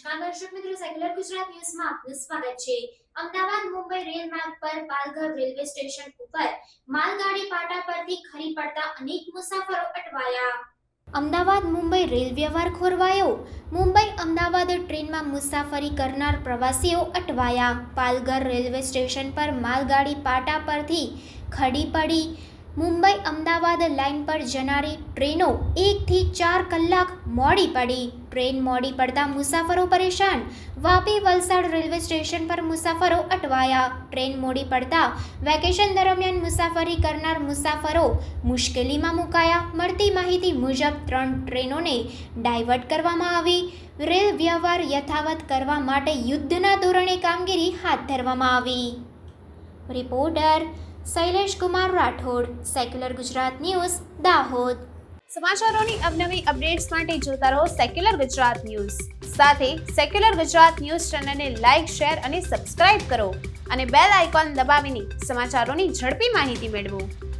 દર્શક મિત્રો સેક્યુલર ગુજરાત ન્યૂઝમાં આપનું સ્વાગત છે. અમદાવાદ, મુંબઈ રેલ માર્ગ પર પાલઘર રેલવે સ્ટેશન ઉપર માલગાડી પાટા પરથી ખરી પડતા અનેક મુસાફરો અટવાયા. અમદાવાદ, મુંબઈ રેલ વ્યવહાર ખોરવાયો. મુંબઈ, અમદાવાદ ટ્રેનમાં મુસાફરી કરનાર પ્રવાસીઓ અટવાયા. પાલઘર રેલવે સ્ટેશન પર માલગાડી પાટા પરથી ખડી પડી મુંબઈ અમદાવાદ લાઇન પર જનારી ટ્રેનો એકથી ચાર કલાક મોડી પડી. ટ્રેન મોડી પડતા મુસાફરો પરેશાન. વાપી વલસાડ રેલવે સ્ટેશન પર મુસાફરો અટવાયા. ટ્રેન મોડી પડતા વેકેશન દરમિયાન મુસાફરી કરનાર મુસાફરો મુશ્કેલીમાં મુકાયા. મળતી માહિતી મુજબ ત્રણ ટ્રેનોને ડાયવર્ટ કરવામાં આવી. રેલ વ્યવહાર યથાવત કરવા માટે યુદ્ધના ધોરણે કામગીરી હાથ ધરવામાં આવી. Reporter Shailesh Kumar Rathod secular Gujarat news Dahod. સમાચારોની અવનવી અપડેટ્સ માટે જોતા રહો સેક્યુલર ગુજરાત ન્યૂઝ સાથે સેક્યુલર ગુજરાત ન્યૂઝ ચેનલને લાઇક શેર અને સબસ્ક્રાઇબ કરો અને બેલ આઇકોન દબાવીને સમાચારોની ઝડપી માહિતી મેળવો.